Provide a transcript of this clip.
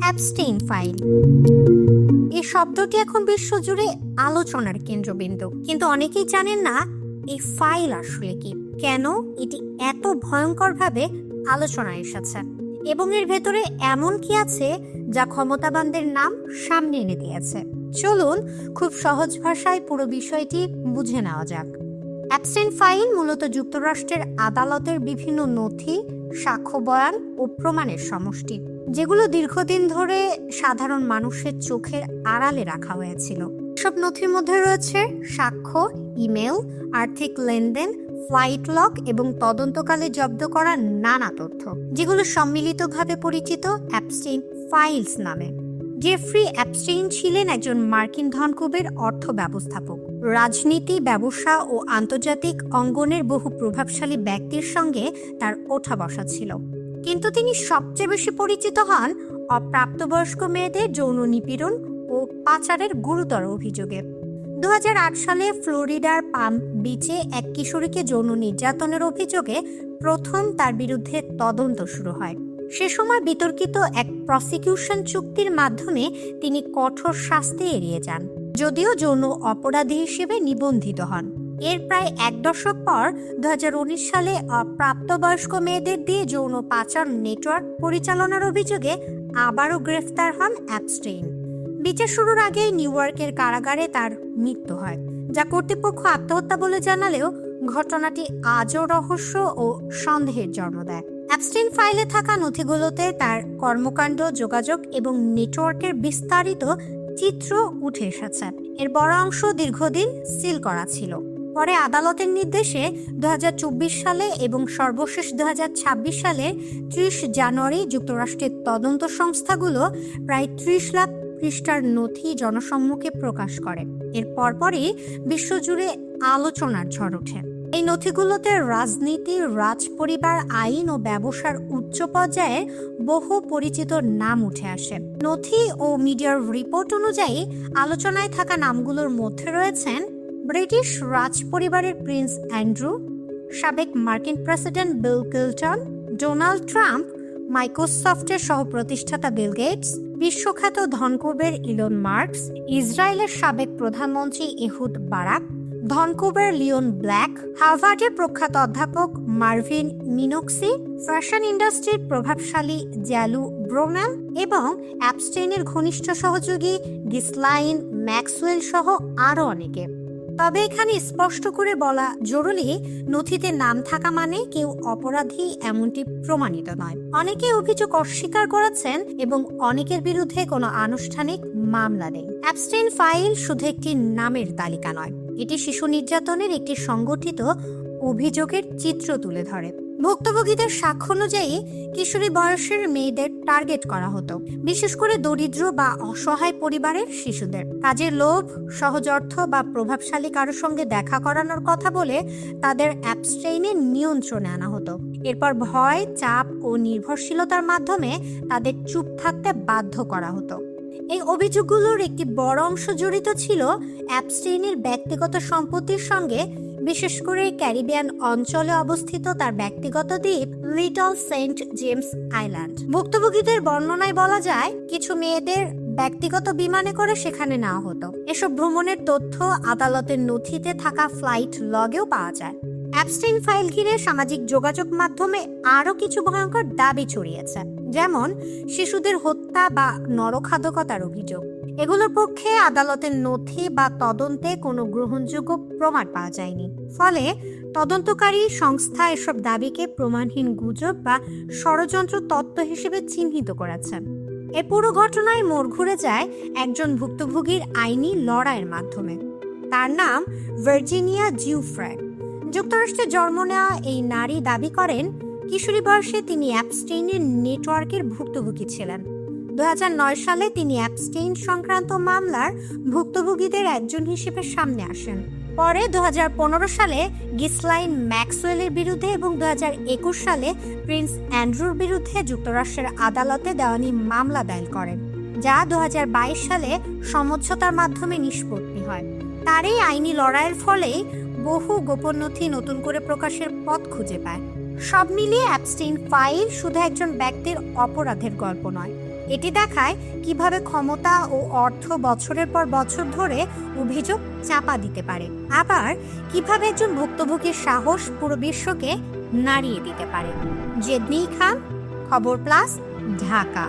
Abstain file এই শব্দটি এখন বিশ্বজুড়ে আলোচনার কেন্দ্রবিন্দু। কিন্তু অনেকেই জানেন না এই ফাইল আসলে কি। কেন? এটি এত ভয়ঙ্করভাবে আলোচনায় এসেছে। এবং এর ভেতরে এমন কি আছে যা ক্ষমতাবানদের নাম সামনে এনে দিয়েছে। চলুন খুব সহজ ভাষায় পুরো বিষয়টি বুঝে নেওয়া যাক। অ্যাবসেন্ট ফাইল মূলত যুক্তরাষ্ট্রের আদালতের বিভিন্ন নথি, সাক্ষ্য বয়ান ও প্রমাণের সমষ্টি। যেগুলো দীর্ঘদিন ধরে সাধারণ মানুষের চোখের আড়ালে রাখা হয়েছিল। সব নথির মধ্যে রয়েছে সাক্ষ্য, ইমেল, আর্থিক লেনদেন, ফ্লাইট লক এবং তদন্তকালে জব্দ করা নানা তথ্য, যেগুলো সম্মিলিতভাবে পরিচিত অ্যাপস্টেইন ফাইলস নামে। জেফ্রি অ্যাপস্টেইন ছিলেন একজন মার্কিন ধনকুবের অর্থ ব্যবস্থাপক। রাজনীতি, ব্যবসা ও আন্তর্জাতিক অঙ্গনের বহু প্রভাবশালী ব্যক্তির সঙ্গে তার ওঠা বসা ছিল। কিন্তু তিনি সবচেয়ে বেশি পরিচিত হন অপ্রাপ্তবয়স্ক মেয়েদের যৌন নিপীড়ন ও পাচারের গুরুতর অভিযোগে। দু হাজার আট সালে ফ্লোরিডার পাম বিচে এক কিশোরীকে যৌন নির্যাতনের অভিযোগে প্রথম তার বিরুদ্ধে তদন্ত শুরু হয়। সে সময় বিতর্কিত এক প্রসিকিউশন চুক্তির মাধ্যমে তিনি কঠোর শাস্তি এড়িয়ে যান, যদিও যৌন অপরাধী হিসেবে নিবন্ধিত হন। এর প্রায় এক দশক পর দু হাজার উনিশ সালে প্রাপ্তবয়স্ক মেয়েদের দিয়ে যৌন পাচার নেটওয়ার্ক পরিচালনার অভিযোগে আবারও গ্রেফতার হন অ্যাবস্টেইন বিচার শুরুর আগেই নিউ ইয়র্কের কারাগারে তার মৃত্যু হয়, যা কর্তৃপক্ষ আত্মহত্যা বলে জানালেও ঘটনাটি আজও রহস্য ও সন্দেহের জন্ম দেয়। অ্যাবস্টেইন ফাইলে থাকা নথিগুলোতে তার কর্মকাণ্ড, যোগাযোগ এবং নেটওয়ার্কের বিস্তারিত চিত্র উঠে এসেছে। এর বড় অংশ দীর্ঘদিন সিল করা ছিল। পরে আদালতের নির্দেশে দু হাজার চব্বিশ সালে এবং সর্বশেষ দু হাজার ছাব্বিশ সালে ত্রিশ জানুয়ারি যুক্তরাষ্ট্রের তদন্ত সংস্থাগুলো প্রায় ত্রিশ লাখ পৃষ্ঠার নথি জনসম্মুখে প্রকাশ করে। এর পরপরই বিশ্বজুড়ে আলোচনার ঝড় ওঠে। এই নথিগুলোতে রাজনীতি, রাজপরিবার, আইন ও ব্যবসার উচ্চ পর্যায়ে বহু পরিচিত নাম উঠে আসে। নথি ও মিডিয়ার রিপোর্ট অনুযায়ী আলোচনায় থাকা নামগুলোর মধ্যে রয়েছেন ব্রিটিশ রাজপরিবারের প্রিন্স অ্যান্ড্রু, সাবেক মার্কিন president Bill Clinton Donald Trump, মাইক্রোসফটের সহ প্রতিষ্ঠাতা বিল গেটস, বিশ্বখ্যাত ধনকুবের ইলন মার্কস, ইসরায়েলের সাবেক প্রধানমন্ত্রী ইহুদ বারাক, ধনকুবের লিওন ব্ল্যাক, হার্ভার্ডের প্রখ্যাত অধ্যাপক মার্ভিন মিনোক্সি, ফ্যাশন ইন্ডাস্ট্রির প্রভাবশালী জ্যালু ব্রোম্যান এবং অ্যাপস্টেইনের ঘনিষ্ঠ সহযোগী গিসলাইন ম্যাক্সওয়েল সহ আরও অনেকে। তবে এখানে স্পষ্ট করে বলা জরুরি, নথিতে নাম থাকা মানে কেউ অপরাধী এমনটি প্রমাণিত নয়। অনেকে অভিযোগ অস্বীকার করেছেন এবং অনেকের বিরুদ্ধে কোনো আনুষ্ঠানিক মামলা নেই। অ্যাবস্টেন ফাইল শুধু একটি নামের তালিকা নয়, এটি শিশু নির্যাতনের একটি সংগঠিত অভিযোগের চিত্র তুলে ধরে। ভুক্তভোগীদের সাক্ষ্য অনুযায়ী কিশোরী বয়সের মেয়েদের টার্গেট করা হতো, বিশেষ করে দরিদ্র বা অসহায় পরিবারের শিশুদের। কাজের লোভ, সহজ অর্থ বা প্রভাবশালী কারোর সঙ্গে দেখা করানোর কথা বলে তাদের অ্যাবস্ট্রেইনের নিয়ন্ত্রণে আনা হতো। এরপর ভয়, চাপ ও নির্ভরশীলতার মাধ্যমে তাদের চুপ থাকতে বাধ্য করা হতো। এই অভিযোগগুলোর একটি বড় অংশ জড়িত ছিল অ্যাবস্টেইনের ব্যক্তিগত সম্পত্তির সঙ্গে বিশেষ করে ক্যারিবিয়ান অঞ্চলে অবস্থিত তার ব্যক্তিগত দ্বীপ লিটল সেন্ট জেমস আইল্যান্ড। ভুক্তভোগীদের বর্ণনায় বলা যায়, কিছু মেয়েদের ব্যক্তিগত বিমানে করে সেখানে নেওয়া হতো। এসব ভ্রমণের তথ্য আদালতের নথিতে থাকা ফ্লাইট লগেও পাওয়া যায়। অ্যাবস্টেইন ফাইল ঘিরে সামাজিক যোগাযোগ মাধ্যমে আরও কিছু ভয়ঙ্কর দাবি ছড়িয়েছে, যেমন, শিশুদের হত্যা বা নরখাদকতার অভিযোগ। এগুলোর পক্ষে আদালতের নথি বা তদন্তে কোনো গ্রহণযোগ্য প্রমাণ পাওয়া যায়নি। ফলে তদন্তকারী সংস্থা এসব দাবিকে প্রমাণহীন গুজব বা ষড়যন্ত্র তত্ত্ব হিসেবে চিহ্নিত করেছেন এ পুরো ঘটনায় মোড় ঘুরে যায় একজন ভুক্তভোগীর আইনি লড়াইয়ের মাধ্যমে। তার নাম ভার্জিনিয়া জিউফ্র্যাক যুক্তরাষ্ট্রে জন্ম নেওয়া এই নারী দাবি করেন, কিশোরী বয়সে তিনি অ্যাপস্টেইনের নেটওয়ার্কের ভুক্তভোগী ছিলেন। দু হাজার নয় সালে তিনি অ্যাপস্টেইন সংক্রান্ত মামলার ভুক্তভোগীদের একজন হিসেবে সামনে আসেন। পরে দু হাজার পনেরো সালে গিসলাইন ম্যাক্সওয়েলের বিরুদ্ধে এবং দু হাজার একুশ সালে প্রিন্স অ্যান্ড্রুর বিরুদ্ধে যুক্তরাষ্ট্রের আদালতে দেওয়ানি মামলা দায়ের করেন, যা দু হাজার বাইশ সালে সমঝোতার মাধ্যমে নিষ্পত্তি হয়। তার এই আইনি লড়াইয়ের ফলেই বহু গোপন নথি নতুন করে প্রকাশের পথ খুঁজে পায়। সব মিলিয়ে অ্যাবস্টেইন ফাইল শুধু একজন ব্যক্তির অপরাধের গল্প নয় এটি দেখায় কীভাবে ক্ষমতা ও অর্থ বছরের পর বছর ধরে অভিযোগ চাপা দিতে পারে। আবার কীভাবে একজন ভুক্তভোগীর সাহস পুরো বিশ্বকে নাড়িয়ে দিতে পারে। জেদনি খান, খবর প্লাস, ঢাকা।